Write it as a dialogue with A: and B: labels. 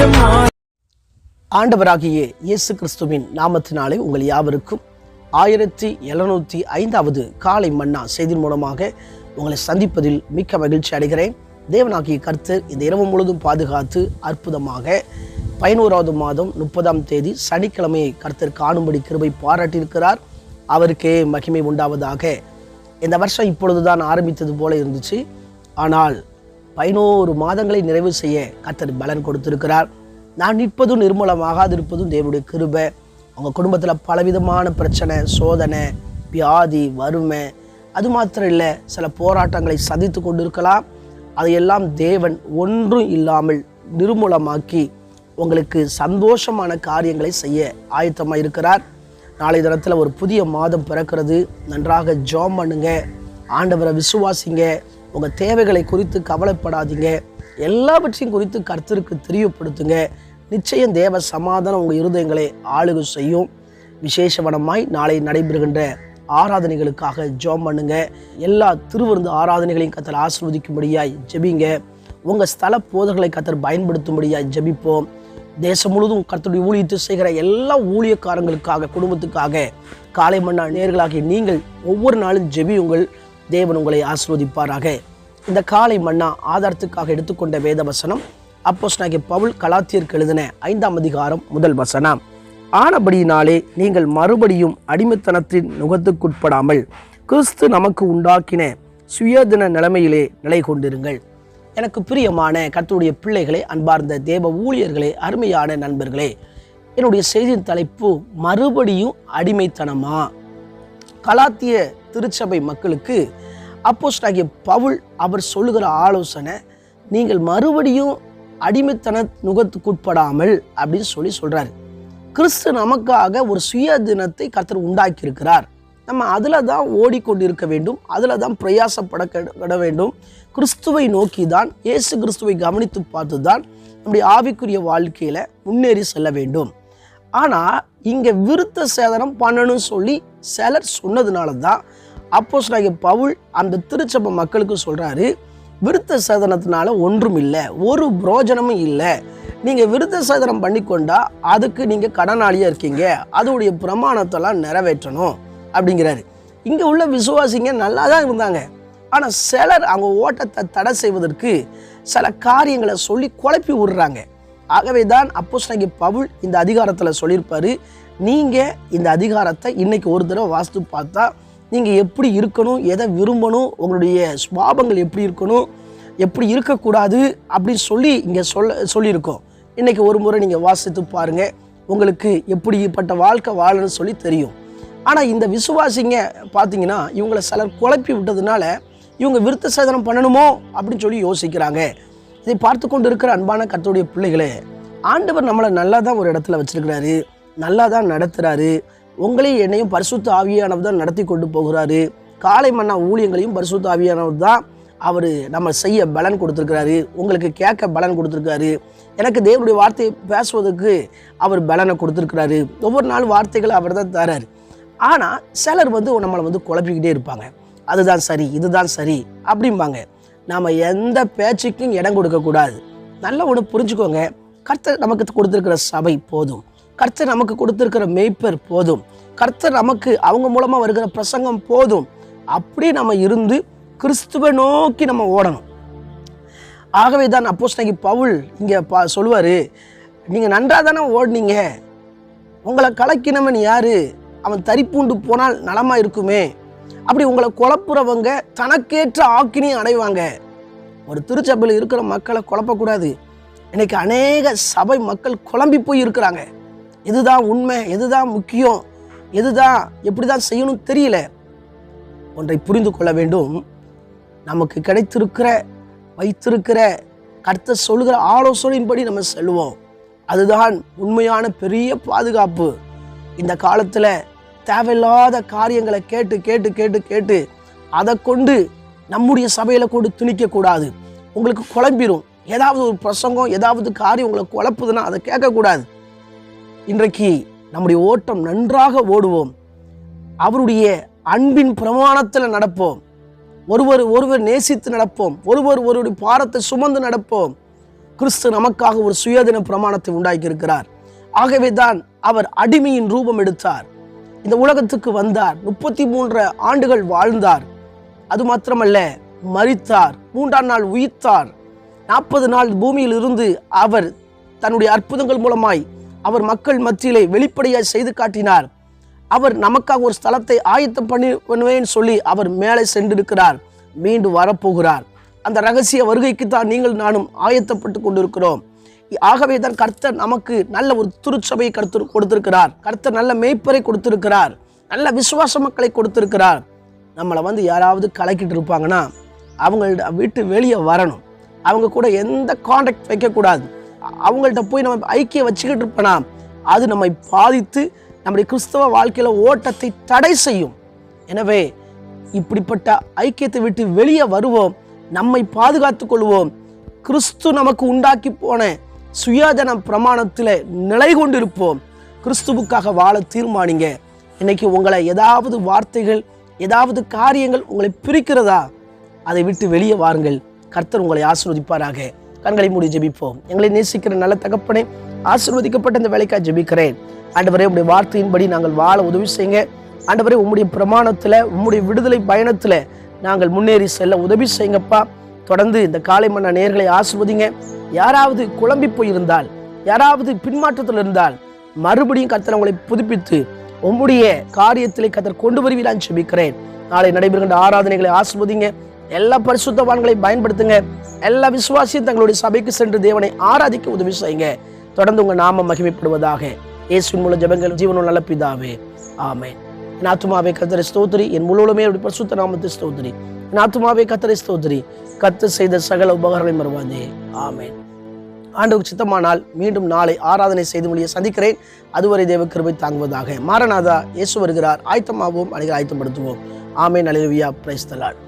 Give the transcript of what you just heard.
A: நேரம்
B: ஆண்டவராகிய இயேசு கிறிஸ்துவின் நாமத்தினாலே உங்கள் யாவருக்கும் ஆயிரத்தி எழுநூற்றி ஐந்தாவது காலை மன்னா செய்தியின் மூலமாக உங்களை சந்திப்பதில் மிக்க மகிழ்ச்சி அடைகிறேன். தேவனாகிய கர்த்தர் இந்த இரவு முழுதும் பாதுகாத்து அற்புதமாக பதினோராவது மாதம் முப்பதாம் தேதி சனிக்கிழமையை கர்த்தர் காணும்படி கிருபை பாராட்டியிருக்கிறார். அவருக்கே மகிமை உண்டாவதாக. இந்த வருஷம் இப்பொழுதுதான் ஆரம்பித்தது போல இருந்துச்சு. ஆனால் பதினோரு மாதங்களை நிறைவு செய்ய கத்தர் பலன் கொடுத்திருக்கிறார். நான் நிற்பதும் நிர்மூலமாகாது இருப்பதும் தேவனுடைய கிருபை. உங்கள் குடும்பத்தில் பலவிதமான பிரச்சனை சோதனை வியாதி வறுமை அது மாத்திரம் இல்லை சில போராட்டங்களை சந்தித்து கொண்டிருக்கலாம். அதையெல்லாம் தேவன் ஒன்றும் இல்லாமல் நிர்மூலமாக்கி உங்களுக்கு சந்தோஷமான காரியங்களை செய்ய ஆயத்தமாக இருக்கிறார். நாளை தினத்தில் ஒரு புதிய மாதம் பிறக்கிறது. நன்றாக ஜாம் பண்ணுங்க. ஆண்டவரை விசுவாசிங்க. உங்கள் தேவைகளை குறித்து கவலைப்படாதீங்க. எல்லாவற்றையும் குறித்து கர்த்தருக்கு தெரியப்படுத்துங்க. நிச்சயம் தேவ சமாதானம் உங்கள் இருதயங்களை ஆளுகை செய்யும். விசேஷவனமாய் நாளை நடைபெறுகின்ற ஆராதனைகளுக்காக ஜோம் பண்ணுங்க. எல்லா திருவிருந்து ஆராதனைகளையும் கத்தர் ஆசிர்வதிக்கும்படியாய் ஜெபிங்க. உங்கள் ஸ்தல போதர்களை கத்தர் பயன்படுத்தும்படியாய் ஜெபிப்போம். தேசம் முழுவதும் கர்த்தருடைய ஊழியத்தை செய்கிற எல்லா ஊழியக்காரங்களுக்காக குடும்பத்துக்காக காலை மன்னா நேர்களாகிய நீங்கள் ஒவ்வொரு நாளும் ஜெபியுங்கள். தேவன் உங்களை ஆசிர்வதிப்பாராக. இந்த காலை மன்னா ஆதாரத்துக்காக எடுத்துக்கொண்ட வேத வசனம் அப்போஸ் நாகி பவுல் கலாத்தியருக்கு எழுதின ஐந்தாம் அதிகாரம் முதல் வசனம். ஆனபடியினாலே நீங்கள் மறுபடியும் அடிமைத்தனத்தின் நுகத்துக்குட்படாமல் கிறிஸ்து நமக்கு உண்டாக்கின சுயதின நிலைமையிலே நிலை கொண்டிருங்கள். எனக்கு பிரியமான கர்த்தருடைய பிள்ளைகளே அன்பார்ந்த தேவ ஊழியர்களே அருமையான நண்பர்களே என்னுடைய செய்தியின் தலைப்பு மறுபடியும் அடிமைத்தனமா? கலாத்திய திருச்சபை மக்களுக்கு அப்போஸ்டாகிய பவுல் அவர் சொல்லுகிற ஆலோசனை நீங்கள் மறுபடியும் அடிமைத்தன நுகத்துக்குட்படாமல் அப்படின்னு சொல்லி சொல்கிறார் கிறிஸ்து நமக்காக ஒரு சுய தினத்தை கர்த்தர் உண்டாக்கியிருக்கிறார். நம்ம அதில் தான் ஓடிக்கொண்டிருக்க வேண்டும் அதில் தான் பிரயாசப்பட வேண்டும். கிறிஸ்துவை நோக்கி தான் இயேசு கிறிஸ்துவை கவனித்து பார்த்து தான் நம்முடைய ஆவிக்குரிய வாழ்க்கையில் முன்னேறி செல்ல வேண்டும். ஆனால் இங்கே விருத்த சேதனம் பண்ணணும்னு சொல்லி சிலர் சொன்னதுனால தான் அப்போஸ் பவுல் அந்த திருச்சபை மக்களுக்கு சொல்கிறாரு விருத்த சேதனத்தினால ஒன்றும் இல்லை ஒரு புரோஜனமும் இல்லை. நீங்கள் விருத்த சேதனம் பண்ணிக்கொண்டா அதுக்கு நீங்கள் கடனாளியாக இருக்கீங்க. அதோடைய பிரமாணத்தெல்லாம் நிறைவேற்றணும் அப்படிங்கிறாரு. இங்கே உள்ள விசுவாசிங்க நல்லா தான் இருந்தாங்க. ஆனால் சிலர் அவங்க ஓட்டத்தை தடை செய்வதற்கு சில காரியங்களை சொல்லி குழப்பி விடுறாங்க. ஆகவே தான் அப்போஸ் பவுல் இந்த அதிகாரத்தில் சொல்லியிருப்பார் நீங்கள் இந்த அதிகாரத்தை இன்றைக்கி ஒரு தடவை வாஸ்து பார்த்தா நீங்கள் எப்படி இருக்கணும் எதை விரும்பணும் உங்களுடைய சுவாபங்கள் எப்படி இருக்கணும் எப்படி இருக்கக்கூடாது அப்படின்னு சொல்லி இங்கே சொல்ல சொல்லியிருக்கோம். இன்றைக்கி ஒரு முறை நீங்கள் வாசித்து பாருங்கள் உங்களுக்கு எப்படிப்பட்ட வாழ்க்கை வாழணும்னு சொல்லி தெரியும். ஆனால் இந்த விசுவாசிங்க பார்த்தீங்கன்னா இவங்களை சிலர் குழப்பி விட்டதுனால இவங்க விருத்த சேதனம் பண்ணணுமோ அப்படின்னு சொல்லி யோசிக்கிறாங்க. இதை பார்த்து கொண்டு இருக்கிற அன்பான கத்தோடைய பிள்ளைகளே ஆண்டவர் நம்மளை நல்லா தான் ஒரு இடத்துல வச்சுருக்கிறாரு நல்லா தான் நடத்துகிறாரு உங்களையும் என்னையும் பரிசுத்த ஆவியானவர் தான் நடத்தி கொண்டு போகிறாரு. காலை மன்னா ஊழியங்களையும் பரிசுத்த ஆவியானவர் தான் அவர் நம்ம செய்ய பலன் கொடுத்துருக்கிறாரு. உங்களுக்கு கேட்க பலன் கொடுத்துருக்காரு. எனக்கு தேவனுடைய வார்த்தையை பேசுவதற்கு அவர் பலனை கொடுத்துருக்கிறாரு. ஒவ்வொரு நாள் வார்த்தைகளை அவர் தான் தராரு. ஆனால் சிலர் வந்து நம்மளை வந்து குழப்பிக்கிட்டே இருப்பாங்க. அதுதான் சரி இதுதான் சரி அப்படிம்பாங்க. நாம் எந்த பேச்சுக்கும் இடம் கொடுக்கக்கூடாது. நல்ல ஒன்று புரிஞ்சுக்கோங்க. கர்த்தர் நமக்கு கொடுத்துருக்கிற சபை போதும். கர்த்தர் நமக்கு கொடுத்துருக்கிற மெய்ப்பர் போதும். கர்த்தர் நமக்கு அவங்க மூலமாக வருகிற பிரசங்கம் போதும். அப்படி நம்ம இருந்து கிறிஸ்துவை நோக்கி நம்ம ஓடணும். ஆகவே தான் அப்போஸ் பவுல் இங்கே பா சொல்லுவார் நீங்கள் நன்றாக தானே ஓடினீங்க? உங்களை கலக்கினவன் யார்? அவன் தரிப்பூண்டு போனால் நலமாக இருக்குமே. அப்படி உங்களை குழப்புறவங்க தனக்கேற்ற ஆக்கினியும் அடைவாங்க. ஒரு திருச்சபையில் இருக்கிற மக்களை குழப்பக்கூடாது. இன்றைக்கி அநேக சபை மக்கள் குழம்பி போய் இருக்கிறாங்க. எதுதான் உண்மை எதுதான் முக்கியம் எதுதான் எப்படி தான் செய்யணும் தெரியல. ஒன்றை புரிந்து கொள்ள வேண்டும். நமக்கு கிடைத்திருக்கிற வைத்திருக்கிற கர்த்த சொல்கிற ஆலோசனையின்படி நம்ம செல்வோம் அதுதான் உண்மையான பெரிய பாதுகாப்பு. இந்த காலத்தில் தேவையில்லாத காரியங்களை கேட்டு கேட்டு கேட்டு கேட்டு அதை கொண்டு நம்முடைய சபையில் கொண்டு திணிக்கக்கூடாது உங்களுக்கு குழம்பிடும் ஏதாவது ஒரு பிரசங்கம் ஏதாவது காரியம் உங்களை குழப்புதுன்னா அதை கேட்கக்கூடாது இன்றைக்கு நம்முடைய ஓட்டம் நன்றாக ஓடுவோம். அவருடைய அன்பின் பிரமாணத்தில் நடப்போம். ஒருவர் ஒருவர் நேசித்து நடப்போம். ஒருவர் ஒருவருடைய பாரத்தை சுமந்து நடப்போம். கிறிஸ்து நமக்காக ஒரு சுயதின பிரமாணத்தை உண்டாக்கி இருக்கிறார் ஆகவே தான் அவர் அடிமையின் ரூபம் எடுத்தார். இந்த உலகத்துக்கு வந்தார். முப்பத்தி மூன்று ஆண்டுகள் வாழ்ந்தார். அது மாத்திரமல்ல மறித்தார் மூன்றாம் நாள் உயிர்த்தார். நாற்பது நாள் பூமியில் இருந்து அவர் தன்னுடைய அற்புதங்கள் மூலமாய் அவர் மக்கள் மத்தியிலே வெளிப்படையாக செய்து காட்டினார். அவர் நமக்காக ஒரு ஸ்தலத்தை ஆயத்தம் பண்ணி பண்ணுவேன்னு சொல்லி அவர் மேலே சென்றிருக்கிறார். மீண்டும் வரப்போகிறார். அந்த ரகசிய வருகைக்கு தான் நீங்கள் நானும் ஆயத்தப்பட்டு கொண்டிருக்கிறோம். ஆகவே தான் கர்த்தர் நமக்கு நல்ல ஒரு திருச்சபையை கருத்து கொடுத்திருக்கிறார். கர்த்தர் நல்ல மேய்ப்பரை கொடுத்திருக்கிறார். நல்ல விசுவாச மக்களை கொடுத்திருக்கிறார். நம்மளை வந்து யாராவது கலக்கிட்டு இருப்பாங்கன்னா அவங்கள்ட விட்டு வெளியே வரணும். அவங்க கூட எந்த காண்டாக்ட் வைக்கக்கூடாது. அவங்கள்ட்ட போய் நம்ம ஐக்கியம் வச்சுக்கிட்டு இருப்போனா அது நம்மை பாதித்து நம்முடைய கிறிஸ்தவ வாழ்க்கையில் ஓட்டத்தை தடை செய்யும். எனவே இப்படிப்பட்ட ஐக்கியத்தை விட்டு வெளியே வருவோம் நம்மை பாதுகாத்து கொள்வோம். கிறிஸ்து நமக்கு உண்டாக்கி போன சுயாதன பிரமாணத்தில் நிலை கொண்டிருப்போம். கிறிஸ்துவுக்காக வாழ தீர்மானிங்க. இன்னைக்கு உங்களை ஏதாவது வார்த்தைகள் ஏதாவது காரியங்கள் உங்களை பிரிக்கிறதா? அதை விட்டு வெளியே வாருங்கள். கர்த்தர் உங்களை ஆசிர்வதிப்பாராக. கண்களை மூடி ஜெபிப்போம். எங்களை நேசிக்கிற நல்ல தகப்பனே ஆசிர்வதிக்கப்பட்ட இந்த வேலைக்காக ஜெபிக்கிறேன். ஆண்டவரே உடைய வார்த்தையின்படி நாங்கள் வாழ உதவி செய்யுங்க. ஆண்டவரே உம்முடைய பிரமாணத்தில் உம்முடைய விடுதலை பயணத்தில் நாங்கள் முன்னேறி செல்ல உதவி செய்யுங்கப்பா. தொடர்ந்து இந்த காலை மன்ன நேர்களை ஆசிர்வதிங்க. யாராவது குழம்பி போயிருந்தால் யாராவது பின்மாற்றத்தில் இருந்தால் மறுபடியும் கத்தர் உங்களை புதுப்பித்து உம்முடைய காரியத்திலே கத்தர் கொண்டு வருவீரான் செபிக்கிறேன் நாளை நடைபெறுகின்ற ஆராதனைகளை ஆசிர்வதிங்க. எல்லா பரிசுத்தவான்களை பயன்படுத்துங்க. எல்லா விசுவாசியும் தங்களுடைய சபைக்கு சென்று தேவனை ஆராதிக்க உதவி செய்யுங்க. தொடர்ந்து உங்கள் நாமம் மகிமைப்படுவதாக இயேசுவின் மூலம் ஜெபங்கள் ஜீவனும் நல்ல பிதாவே. ஆமே என் ஆத்துமாவே கத்தரை ஸ்தோத்திரி. என் முழுவதுமே அப்படி பரிசுத்த நாமத்தை ஸ்தோத்திரி. என் ஆத்துமாவே கத்தரை ஸ்தோத்திரி. கத்து செய்த சகல உபகாரங்களை மறுவாதே. ஆமேன். ஆண்டவுக்கு சித்தமானால் மீண்டும் நாளை ஆராதனை செய்து மொழியை சந்திக்கிறேன். அதுவரை தேவ கிருபை தாங்குவதாக. மாரநாதா இயேசு வருகிறார். ஆயத்தமாகவும் அனைவரும் ஆயத்தப்படுத்துவோம். ஆமேன். அலைவியா பிரைஸ்தலாட்